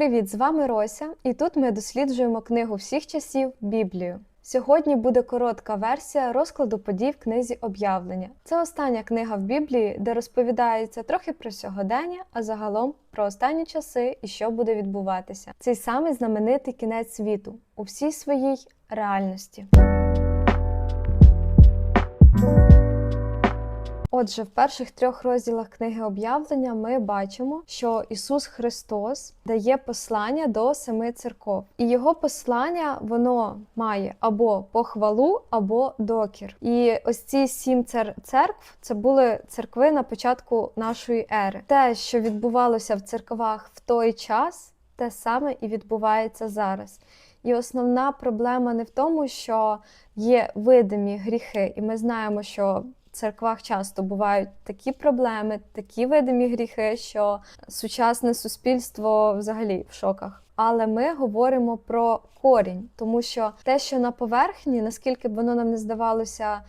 Привіт, з вами Рося, і тут ми досліджуємо книгу всіх часів Біблію. Сьогодні буде коротка версія розкладу подій в книзі об'явлення. Це остання книга в Біблії, де розповідається трохи про сьогодення, а загалом про останні часи і що буде відбуватися. Цей самий знаменитий кінець світу у всій своїй реальності. Отже, в перших трьох розділах книги об'явлення ми бачимо, що Ісус Христос дає послання до семи церков, і його послання воно має або похвалу, або докір. І ось ці сім цер- церкв це були церкви на початку нашої ери. Те, що відбувалося в церквах в той час, те саме і відбувається зараз. І основна проблема не в тому, що є видимі гріхи, і ми знаємо, що церквах часто бувають такі проблеми, такі видимі гріхи, що сучасне суспільство взагалі в шоках. Але ми говоримо про корінь, тому що те, що на поверхні, наскільки б воно нам не здавалося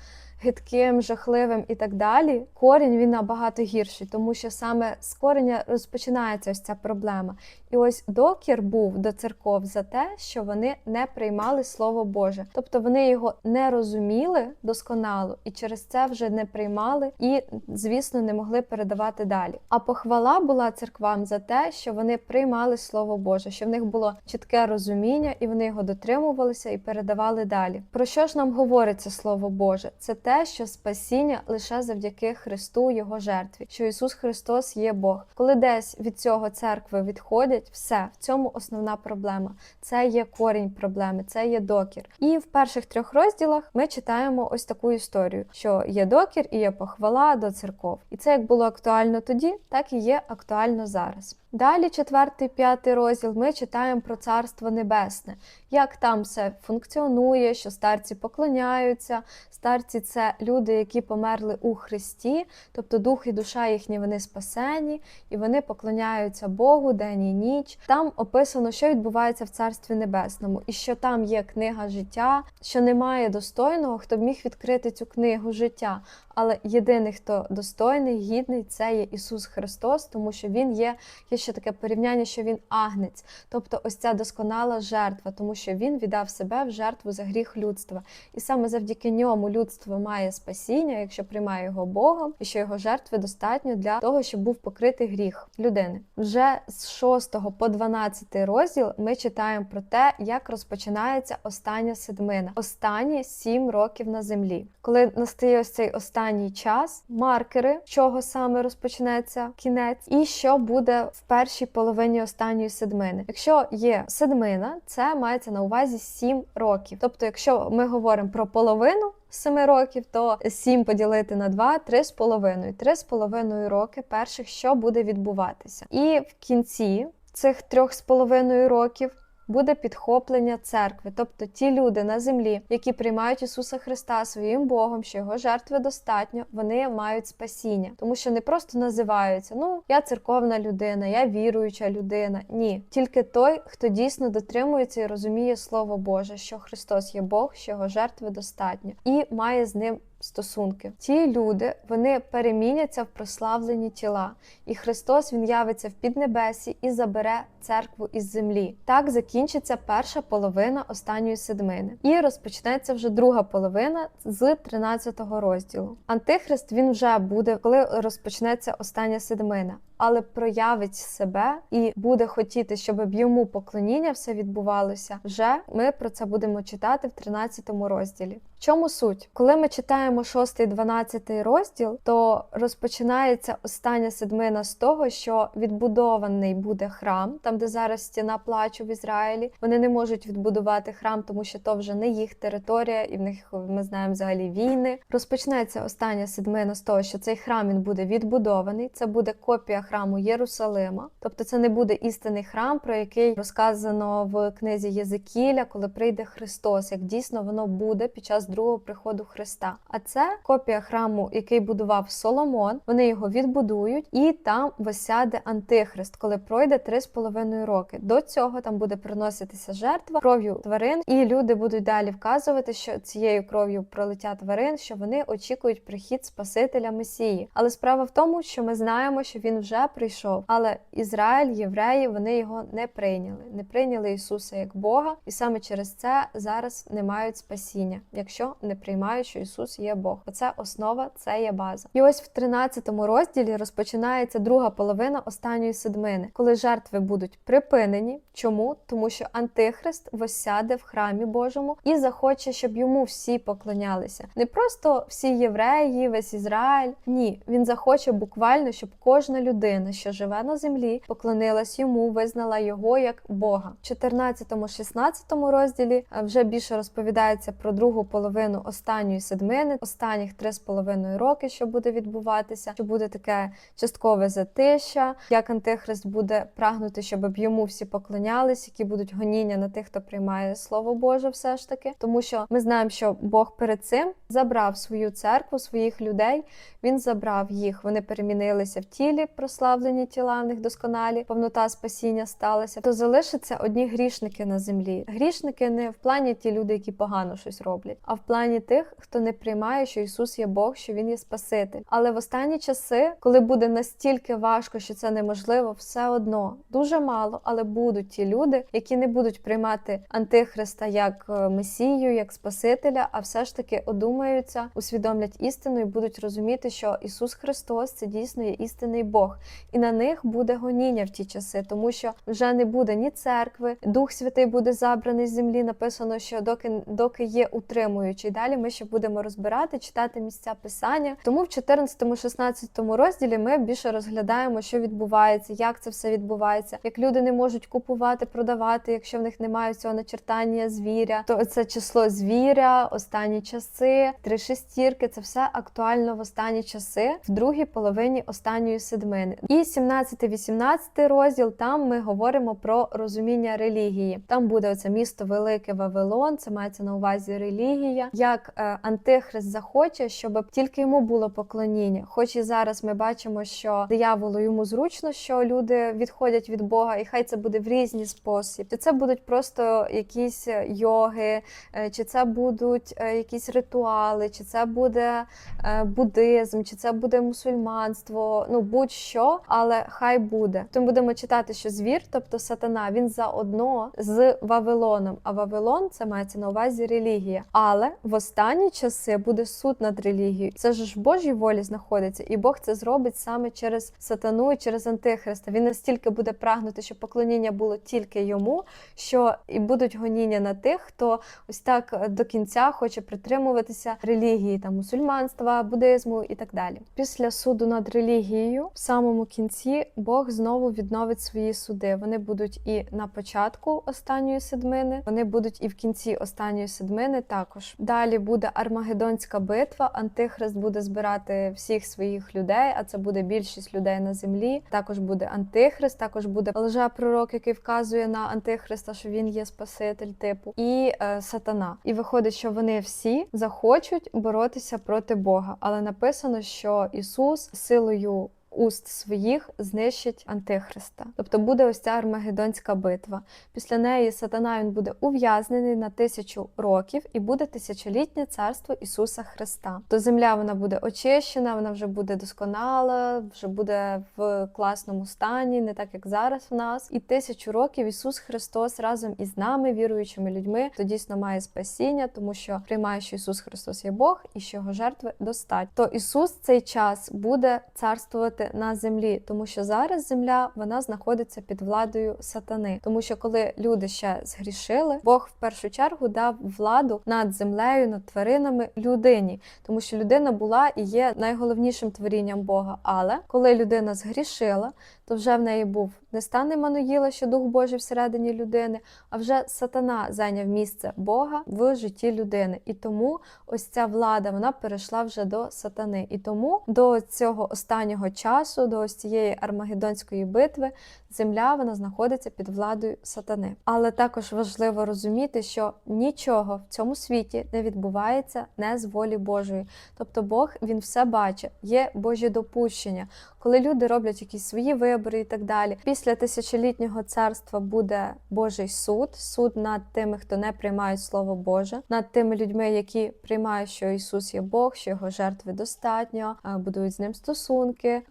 гидким, жахливим і так далі, корінь він набагато гірший, тому що саме з кореня розпочинається ось ця проблема. І ось докір був до церков за те, що вони не приймали Слово Боже, тобто вони його не розуміли досконало і через це вже не приймали і, звісно, не могли передавати далі. А похвала була церквам за те, що вони приймали Слово Боже, що в них було чітке розуміння, і вони його дотримувалися і передавали далі. Про що ж нам говорить це Слово Боже? Це те, що спасіння лише завдяки Христу, Його жертві, що Ісус Христос є Бог. Коли десь від цього церкви відходять, все в цьому основна проблема. Це є корінь проблеми, це є докір. І в перших трьох розділах ми читаємо ось таку історію: що є докір і є похвала до церков. І це як було актуально тоді, так і є актуально зараз. Далі, четвертий, п'ятий розділ, ми читаємо про Царство Небесне, як там все функціонує, що старці поклоняються. Старці це люди, які померли у Христі, тобто дух і душа їхні вони спасені, і вони поклоняються Богу день і ніч. Там описано, що відбувається в Царстві Небесному, і що там є книга життя, що немає достойного, хто б міг відкрити цю книгу життя. Але єдиний, хто достойний, гідний, це є Ісус Христос, тому що Він є, є ще таке порівняння, що Він агнець, тобто ось ця досконала жертва, тому що Він віддав себе в жертву за гріх людства. І саме завдяки ньому людство має спасіння, якщо приймає його Богом, і що його жертви достатньо для того, щоб був покритий гріх людини. Вже з 6 по 12 розділ ми читаємо про те, як розпочинається остання седмина, останні сім років на землі. Коли настає ось цей останній час, маркери, чого саме розпочнеться кінець, і що буде в першій половині останньої седмини. Якщо є седмина, це мається на увазі 7 років. Тобто, якщо ми говоримо про половину. 7 років, то 7 поділити на 2 – 3,5. 3,5 роки перших, що буде відбуватися. І в кінці цих 3,5 років буде підхоплення церкви, тобто ті люди на землі, які приймають Ісуса Христа своїм Богом, що його жертви достатньо, вони мають спасіння, тому що не просто називаються Ну, я церковна людина, я віруюча людина. Ні, тільки той, хто дійсно дотримується і розуміє Слово Боже, що Христос є Бог, що його жертви достатньо, і має з ним. Стосунки ті люди вони переміняться в прославлені тіла, і Христос Він явиться в піднебесі і забере церкву із землі. Так закінчиться перша половина останньої седмини, і розпочнеться вже друга половина з 13-го розділу. Антихрист він вже буде, коли розпочнеться остання седмина. Але проявить себе і буде хотіти, щоб йому поклоніння все відбувалося. Вже ми про це будемо читати в 13 розділі. В чому суть? Коли ми читаємо 6 і 12 розділ, то розпочинається остання седмина з того, що відбудований буде храм, там де зараз стіна плачу в Ізраїлі. Вони не можуть відбудувати храм, тому що то вже не їх територія, і в них ми знаємо взагалі війни. Розпочнеться остання седмина з того, що цей храм він буде відбудований. Це буде копія храму Єрусалима, тобто це не буде істинний храм, про який розказано в книзі Єзекіля, коли прийде Христос, як дійсно воно буде під час другого приходу Христа. А це копія храму, який будував Соломон. Вони його відбудують, і там восяде антихрист, коли пройде 3,5 роки. До цього там буде приноситися жертва кров'ю тварин, і люди будуть далі вказувати, що цією кров'ю пролиття тварин, що вони очікують прихід Спасителя Месії. Але справа в тому, що ми знаємо, що він вже прийшов. Але Ізраїль, євреї, вони його не прийняли, не прийняли Ісуса як Бога, і саме через це зараз не мають спасіння, якщо не приймають, що Ісус є Бог. Оце основа, це є база. І ось в 13 розділі розпочинається друга половина останньої седмини, коли жертви будуть припинені. Чому? Тому що Антихрист восяде в храмі Божому і захоче, щоб йому всі поклонялися. Не просто всі євреї, весь Ізраїль. Ні, він захоче буквально, щоб кожна людина, що живе на землі, поклонилась йому, визнала його як Бога. В 14-16 розділі е, вже більше розповідається про другу половину останньої седмини, останніх три з половиною роки, що буде відбуватися, що буде таке часткове затища, як антихрист буде прагнути, щоб йому всі поклонялись, які будуть гоніння на тих, хто приймає слово Боже, все ж таки, тому що ми знаємо, що Бог перед цим забрав свою церкву, своїх людей. Він забрав їх. Вони перемінилися в тілі, прославлені тіла в них досконалі, повнота спасіння сталася. То залишаться одні грішники на землі. Грішники не в плані ті люди, які погано щось роблять, а в плані тих, хто не приймає, що Ісус є Бог, що Він є Спаситель. Але в останні часи, коли буде настільки важко, що це неможливо, все одно дуже мало, але будуть ті люди, які не будуть приймати антихриста як е, месію, як Спасителя, а все ж таки одумаються, усвідомлять істину і будуть розуміти, що Ісус Христос це дійсно є істинний Бог, і на них буде гоніння в ті часи, тому що вже не буде ні церкви, Дух Святий буде забраний з землі. Написано, що доки доки є утримуючий. Далі ми ще будемо розбирати, читати місця писання. Тому в 14-16 розділі ми більше розглядаємо, що відбувається, як це все відбувається, як люди не можуть купувати, продавати, якщо в них немає цього начертання звіря, то це число звіря, останні часи, три шестірки. Це все актуально в останні часи, в другій половині останньої седмини. І 17-18 розділ там ми говоримо про розуміння релігії. Там буде оце місто Велике Вавилон, це мається на увазі релігія. Як е, антихрист захоче, щоб тільки йому було поклоніння. Хоч і зараз ми бачимо, що дияволу йому зручно, що люди відходять від Бога, і хай це буде в різні спосіб. Чи це будуть просто якісь йоги, е, чи це будуть е, якісь ритуали, чи це буде е, буддизм, чи це буде мусульманство, ну будь-що, але хай буде. Тому будемо читати, що звір, тобто сатана, він заодно з Вавилоном. А Вавилон це мається на увазі релігія. Але в останні часи буде суд над релігією. Це ж в Божій волі знаходиться, і Бог це зробить саме через сатану і через антихриста. Він настільки буде прагнути, щоб поклоніння було тільки йому, що і будуть гоніння на тих, хто ось так до кінця хоче притримуватися релігії, там мусульманства, буддизму і так далі. Після суду над релігією, в самому кінці, Бог знову відновить свої суди. Вони будуть і на початку останньої седмини, вони будуть і в кінці останньої седмини також. Далі буде Армагеддонська битва. Антихрист буде збирати всіх своїх людей, а це буде більшість людей на землі. Також буде антихрист, також буде лжепророк, який вказує на антихриста, що він є спаситель типу, і е, сатана. І виходить, що вони всі захочуть боротися проти Бога, але написано, що Ісус силою. Уст своїх знищить антихриста, тобто буде ось ця армагеддонська битва. Після неї сатана він буде ув'язнений на тисячу років і буде тисячолітнє царство Ісуса Христа. То земля вона буде очищена, вона вже буде досконала, вже буде в класному стані, не так як зараз в нас. І тисячу років Ісус Христос разом із нами, віруючими людьми, то дійсно має спасіння, тому що приймає, що Ісус Христос є Бог і що його жертви достатньо. То Ісус цей час буде царствувати на землі, тому що зараз земля вона знаходиться під владою сатани. Тому що коли люди ще згрішили, Бог в першу чергу дав владу над землею, над тваринами людині, тому що людина була і є найголовнішим творінням Бога. Але коли людина згрішила, то вже в неї був не стан Еммануїла, що Дух Божий всередині людини, а вже сатана зайняв місце Бога в житті людини. І тому ось ця влада вона перейшла вже до сатани. І тому до цього останнього часу, до ось цієї армагеддонської битви, земля вона знаходиться під владою сатани. Але також важливо розуміти, що нічого в цьому світі не відбувається не з волі Божої. Тобто Бог він все бачить, є Божі допущення. Коли люди роблять якісь свої вибори і так далі. Після тисячолітнього царства буде Божий суд, суд над тими, хто не приймають Слово Боже, над тими людьми, які приймають, що Ісус є Бог, що його жертви достатньо, будують з ним стосунки.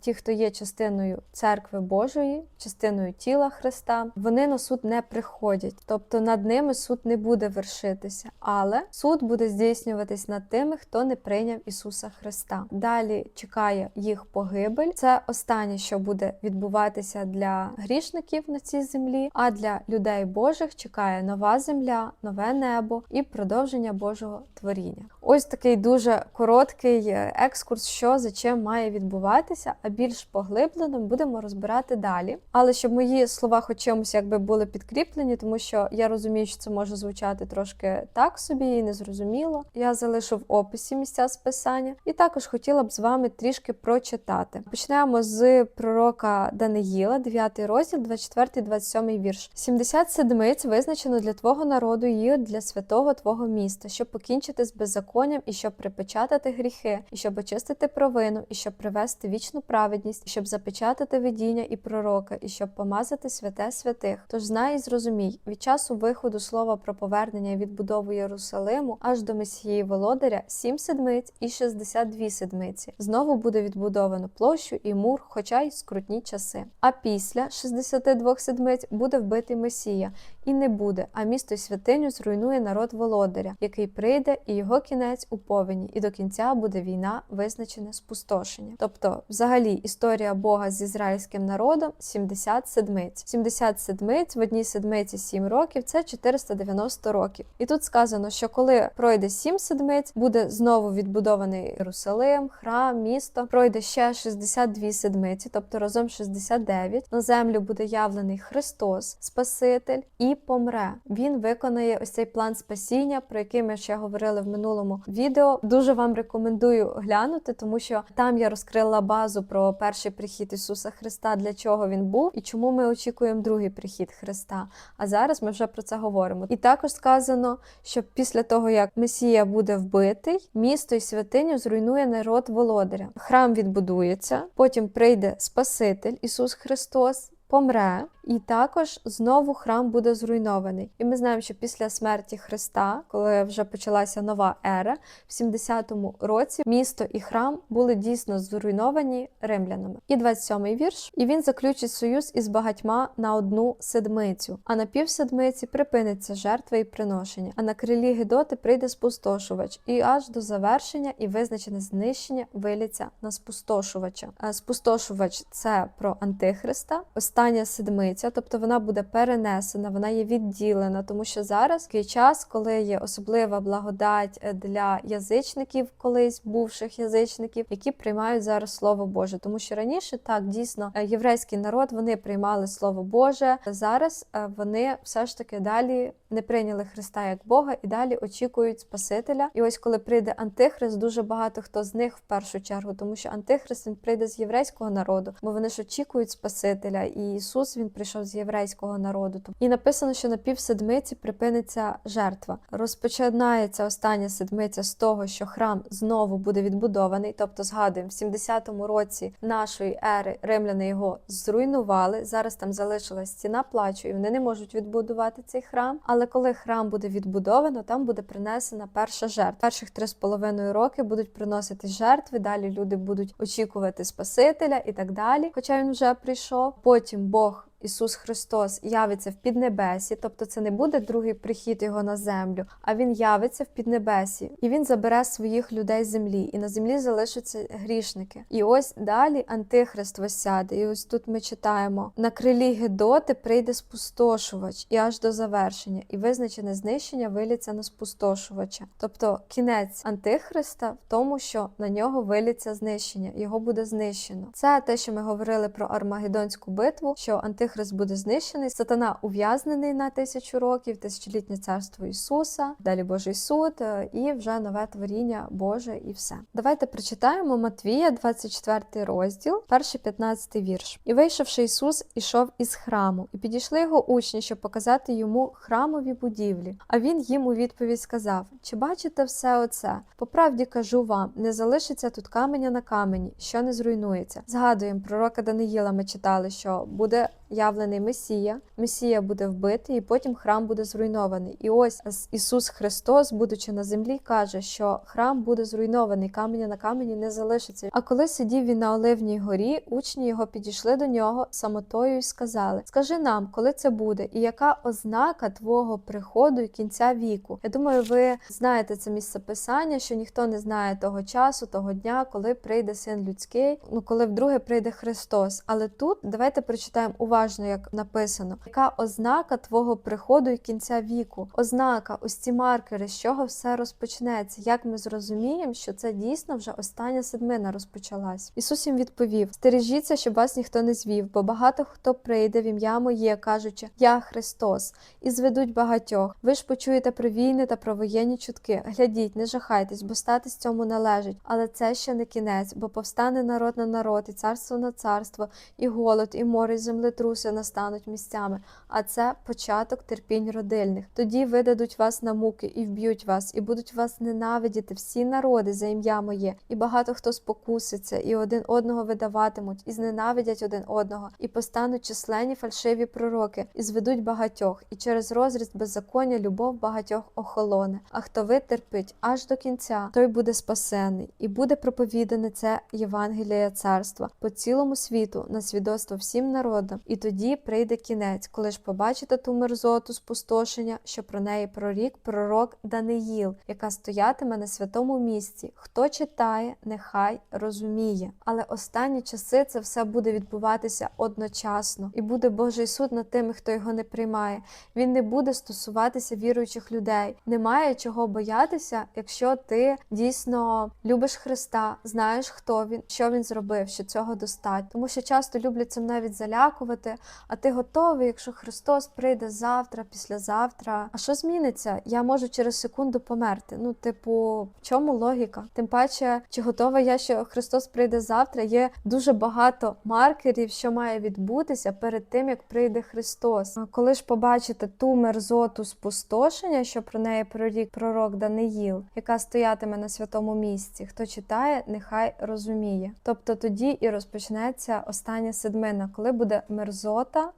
Ті, хто є частиною церкви Божої, частиною тіла Христа, вони на суд не приходять, тобто над ними суд не буде вершитися, але суд буде здійснюватись над тими, хто не прийняв Ісуса Христа. Далі чекає їх погибель. Це останнє, що буде відбуватися для грішників на цій землі. А для людей Божих чекає нова земля, нове небо і продовження Божого творіння. Ось такий дуже короткий е, екскурс, що за чим має відбуватися, а більш поглиблено будемо розбирати далі. Але щоб мої слова хоч чимось якби були підкріплені, тому що я розумію, що це може звучати трошки так собі і незрозуміло. Я залишу в описі місця списання, і також хотіла б з вами трішки прочитати. Почнемо з пророка Даниїла, 9 розділ, 24-27 вірш. 70 седмиць визначено для твого народу і для святого твого міста, щоб покінчити з беззаконням і щоб припечатати гріхи, і щоб очистити провину, і щоб привести вічну праведність, і щоб запечатати видіння і пророка, і щоб помазати святе святих. Тож знай і зрозумій, від часу виходу слова про повернення і відбудову Єрусалиму аж до Месії Володаря 7 седмиць і 62 седмиці. Знову буде відбудовано площу і мур, хоча й скрутні часи. А після 62 седмиць буде вбитий Месія, і не буде, а місто святиню зруйнує народ володаря, який прийде, і його кінець у повені, і до кінця буде війна, визначене спустошення. Тобто, взагалі, історія Бога з ізраїльським народом 70 седмиць. 70 седмиць в одній седмиці 7 років це 490 років. І тут сказано, що коли пройде 7 седмиць, буде знову відбудований Єрусалим, храм, місто. Пройде ще 62 седмиці, тобто разом 69. На землю буде явлений Христос, Спаситель, і помре. Він виконає ось цей план спасіння, про який ми ще говорили в минулому відео. Дуже вам рекомендую глянути, тому що там я розкрила базу про перший прихід Ісуса Христа, для чого він був і чому ми очікуємо другий прихід Христа. А зараз ми вже про це говоримо. І також сказано, що після того, як Месія буде вбитий, місто і святиню зруйнує народ володаря. Храм відбудується, потім прийде Спаситель Ісус Христос. Помре, і також знову храм буде зруйнований. І ми знаємо, що після смерті Христа, коли вже почалася нова ера, в 70-му році місто і храм були дійсно зруйновані римлянами. І 27-й вірш. І він заключить союз із багатьма на одну седмицю, а на півседмиці припиниться жертва і приношення. А на крилі Гедоти прийде спустошувач, і аж до завершення і визначене знищення виліться на спустошувача. А спустошувач це про антихриста. Остання седмиця, тобто вона буде перенесена, вона є відділена, тому що зараз такий час, коли є особлива благодать е, для язичників, колись бувших язичників, які приймають зараз слово Боже. Тому що раніше так дійсно е, єврейський народ вони приймали слово Боже. Зараз е, вони все ж таки далі не прийняли Христа як Бога і далі очікують Спасителя. І ось коли прийде Антихрист, дуже багато хто з них в першу чергу, тому що Антихрист він прийде з єврейського народу, бо вони ж очікують Спасителя, і Ісус він прийшов з єврейського народу. І написано, що на півседмиці припиниться жертва. Розпочинається остання седмиця з того, що храм знову буде відбудований. Тобто, згадуємо, в 70-му році нашої ери римляни його зруйнували. Зараз там залишилась стіна плачу, і вони не можуть відбудувати цей храм. Але коли храм буде відбудовано, там буде принесена перша жертва. Перших три з половиною роки будуть приносити жертви. Далі люди будуть очікувати Спасителя і так далі. Хоча він вже прийшов. Потім Бог. Ісус Христос явиться в піднебесі, тобто це не буде другий прихід його на землю, а він явиться в піднебесі, і він забере своїх людей з землі, і на землі залишаться грішники. І ось далі Антихрист восяде. І ось тут ми читаємо: на крилі Гедоти прийде спустошувач і аж до завершення, і визначене знищення виліться на спустошувача. Тобто кінець Антихриста в тому, що на нього виліться знищення, його буде знищено. Це те, що ми говорили про Армагеддонську битву, що Антихрист Антихрист буде знищений, сатана ув'язнений на тисячу років, тисячолітнє царство Ісуса, далі Божий суд е, і вже нове творіння Боже і все. Давайте прочитаємо Матвія, 24 розділ, перший 15 вірш. І вийшовши Ісус, ішов із храму, і підійшли його учні, щоб показати йому храмові будівлі. А він їм у відповідь сказав: Чи бачите все оце? По правді кажу вам, не залишиться тут каменя на камені, що не зруйнується. Згадуємо пророка Даниїла. Ми читали, що буде явлений Месія, Месія буде вбитий, і потім храм буде зруйнований. І ось Ісус Христос, будучи на землі, каже, що храм буде зруйнований, каменя на камені не залишиться. А коли сидів він на Оливній горі, учні його підійшли до нього самотою і сказали: Скажи нам, коли це буде, і яка ознака твого приходу і кінця віку? Я думаю, ви знаєте це місце писання, що ніхто не знає того часу, того дня, коли прийде син людський, ну коли вдруге прийде Христос. Але тут давайте прочитаємо уважно, як написано, яка ознака твого приходу і кінця віку? Ознака, ось ці маркери, з чого все розпочнеться. Як ми зрозуміємо, що це дійсно вже остання седмина розпочалась? Ісус їм відповів: Стережіться, щоб вас ніхто не звів, бо багато хто прийде в ім'я моє, кажучи, Я Христос, і зведуть багатьох. Ви ж почуєте про війни та про воєнні чутки. Глядіть, не жахайтесь, бо статись цьому належить. Але це ще не кінець, бо повстане народ на народ, і царство на царство, і голод, і море, і землетруси настануть місцями. А це початок терпінь родильних. Тоді видадуть вас на муки і вб'ють вас, і будуть вас ненавидіти всі народи за ім'я моє, і багато хто спокуситься, і один одного видаватимуть, і зненавидять один одного, і постануть численні фальшиві пророки, і зведуть багатьох, і через розріз беззаконня любов багатьох охолоне. А хто витерпить аж до кінця, той буде спасений, і буде проповідане це Євангеліє царства по цілому світу на свідоцтво всім народам. І тоді прийде кінець, коли ж побачите ту мерзоту спустошення, що про неї прорік пророк Даниїл, яка стоятиме на святому місці. Хто читає, нехай розуміє. Але останні часи це все буде відбуватися одночасно, і буде Божий суд над тими, хто його не приймає. Він не буде стосуватися віруючих людей. Немає чого боятися, якщо ти дійсно любиш Христа, знаєш, хто він, що він зробив, що цього достатньо. Тому що часто люблять цим навіть залякувати. А ти готовий, якщо Христос прийде завтра, післязавтра. А що зміниться? Я можу через секунду померти. Ну, типу, в чому логіка? Тим паче, чи готова я, що Христос прийде завтра? Є дуже багато маркерів, що має відбутися перед тим, як прийде Христос. Коли ж побачите ту мерзоту спустошення, що про неї прорік пророк Даниїл, яка стоятиме на святому місці, хто читає, нехай розуміє. Тобто тоді і розпочнеться остання седмина, коли буде мерзота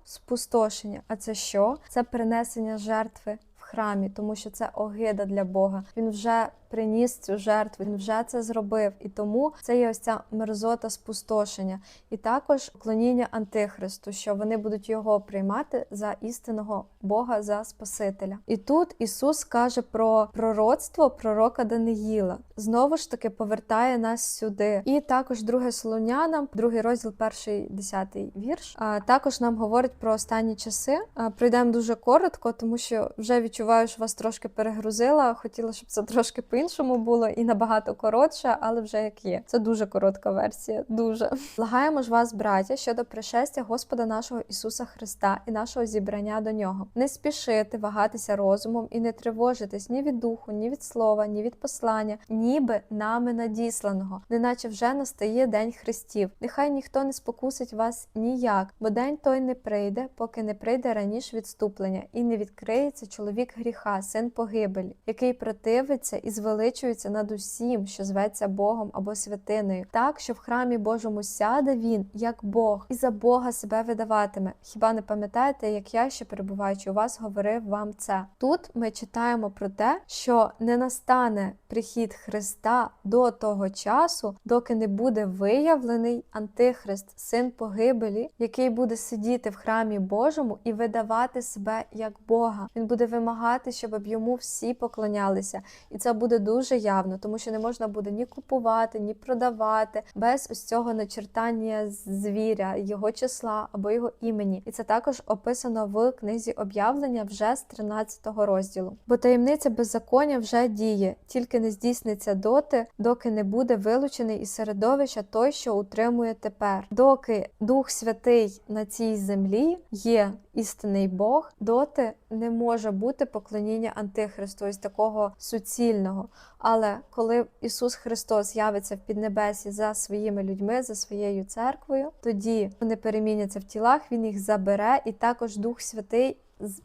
спустошення. А це що? Це принесення жертви в храмі, тому що це огида для Бога. Він вже приніс цю жертву, він вже це зробив, і тому це є ось ця мерзота спустошення, і також клоніння антихристу, що вони будуть його приймати за істинного Бога, за Спасителя. І тут Ісус каже про пророцтво пророка Даниїла. Знову ж таки повертає нас сюди. І також друге Солонянам, другий розділ, перший десятий вірш. А також нам говорить про останні часи. А, Пройдемо дуже коротко, тому що вже відчуваю, що вас трошки перегрузила. Хотіла, щоб це трошки по-іншому було і набагато коротше, але вже як є. Це дуже коротка версія. Дуже благаємо ж вас, браття, щодо пришестя Господа нашого Ісуса Христа і нашого зібрання до нього. Не спішити вагатися розумом і не тривожитись ні від духу, ні від слова, ні від послання, ніби нами надісланого, неначе вже настає день Христів. Нехай ніхто не спокусить вас ніяк, бо день той не прийде, поки не прийде раніше відступлення, і не відкриється чоловік гріха, син погибелі, який противиться і звеличується над усім, що зветься Богом або святиною, так що в храмі Божому сяде він, як Бог, і за Бога себе видаватиме. Хіба не пам'ятаєте, як я ще перебуваючи у вас, говорив вам це? Тут ми читаємо про те, що не настане прихід Христа до того часу, доки не буде виявлений антихрист, син погибелі, який буде сидіти в храмі Божому і видавати себе як Бога. Він буде вимагати, щоб йому всі поклонялися, і це буде буде дуже явно, тому що не можна буде ні купувати, ні продавати без ось цього начертання звіря, його числа або його імені. І це також описано в книзі об'явлення вже з 13 розділу. Бо таємниця беззаконня вже діє, тільки не здійсниться доти, доки не буде вилучений із середовища той, що утримує тепер. Доки Дух Святий на цій землі є істинний Бог, доти не може бути поклоніння Антихристу, ось такого суцільного. Але коли Ісус Христос явиться в піднебесі за своїми людьми, за своєю церквою, тоді вони переміняться в тілах, Він їх забере, і також Дух Святий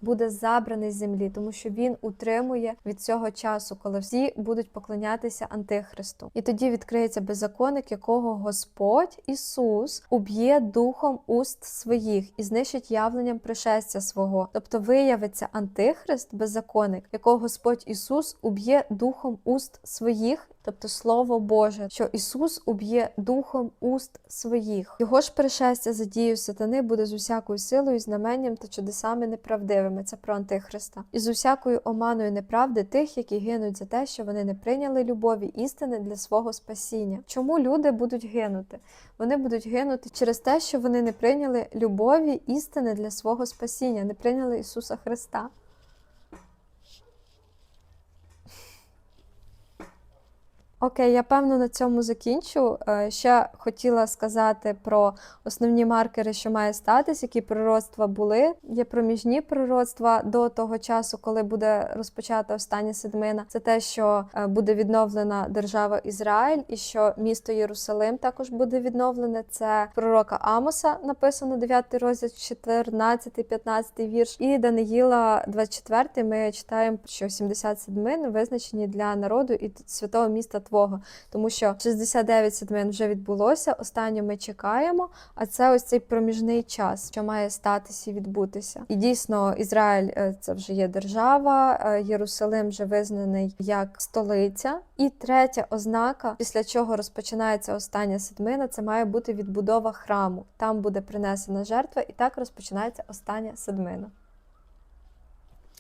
буде забраний з землі, тому що він утримує від цього часу, коли всі будуть поклонятися Антихристу. І тоді відкриється беззаконник, якого Господь Ісус уб'є духом уст своїх і знищить явленням пришестя свого. Тобто виявиться Антихрист, беззаконник, якого Господь Ісус уб'є духом уст своїх. Тобто Слово Боже, що Ісус уб'є духом уст своїх. Його ж пришестя за дією сатани буде з усякою силою, знаменням та чудесами неправдивими. Це про Антихриста. І з усякою оманою неправди тих, які гинуть за те, що вони не прийняли любові істини для свого спасіння. Чому люди будуть гинути? Вони будуть гинути через те, що вони не прийняли любові істини для свого спасіння, не прийняли Ісуса Христа. Окей, я певно на цьому закінчу. Е, Ще хотіла сказати про основні маркери, що має статись, які пророцтва були. Є проміжні пророцтва до того часу, коли буде розпочата остання седмина. Це те, що е, буде відновлена держава Ізраїль, і що місто Єрусалим також буде відновлене. Це пророка Амоса, написано 9 розділ, 14, 15 вірш. І Даниїла 24 ми читаємо, що 70 седмин визначені для народу і святого міста Твого, тому що 69 седмин вже відбулося. Останнє ми чекаємо. А це ось цей проміжний час, що має статися і відбутися. І дійсно, Ізраїль е, це вже є держава, е, Єрусалим вже визнаний як столиця. І третя ознака, після чого розпочинається остання седмина, це має бути відбудова храму. Там буде принесена жертва, і так розпочинається остання седмина.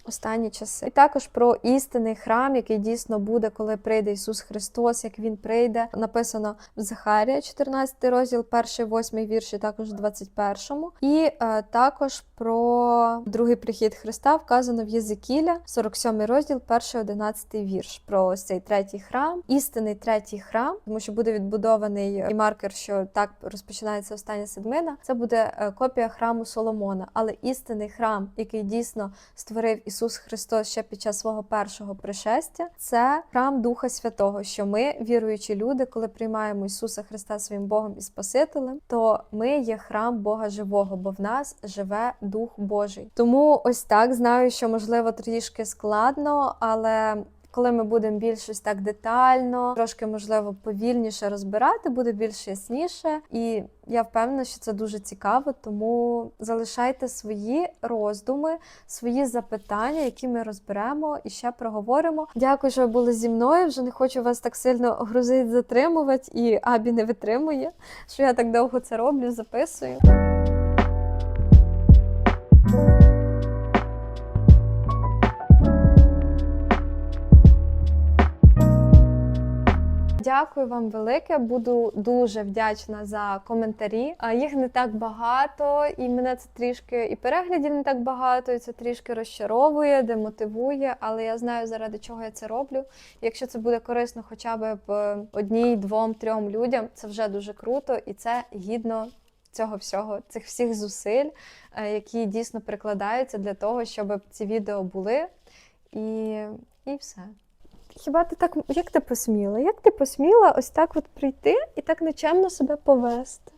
Останні часи. І також про істинний храм, який дійсно буде, коли прийде Ісус Христос, як Він прийде. Написано в Захарія, 14 розділ, перший, восьмий вірш, також в 21. І е, також про другий прихід Христа вказано в Єзекіля, 47 розділ, перший, 11 вірш. Про ось цей третій храм, істинний третій храм, тому що буде відбудований і маркер, що так розпочинається остання седмина. Це буде е, копія храму Соломона, але істинний храм, який дійсно створив Ісус Христос ще під час свого першого пришестя, це храм Духа Святого. Що ми, віруючі люди, коли приймаємо Ісуса Христа своїм Богом і Спасителем, то ми є храм Бога живого, бо в нас живе Дух Божий. Тому ось так знаю, що можливо трішки складно, але. Коли ми будемо більш ось так детально, трошки можливо повільніше розбирати, буде більш ясніше, і я впевнена, що це дуже цікаво. Тому залишайте свої роздуми, свої запитання, які ми розберемо і ще проговоримо. Дякую, що ви були зі мною. Вже не хочу вас так сильно грузити, затримувати, і Абі не витримує, що я так довго це роблю, записую. Дякую вам велике. Буду дуже вдячна за коментарі. Їх не так багато, і мене це трішки і переглядів не так багато, і це трішки розчаровує, демотивує. Але я знаю, заради чого я це роблю. Якщо це буде корисно, хоча б одній, двом, трьом людям, це вже дуже круто, і це гідно цього всього, цих всіх зусиль, е, які дійсно прикладаються для того, щоб ці відео були. І, і все. Хіба ти так, як ти посміла? Як ти посміла ось так от прийти і так нечемно себе повести?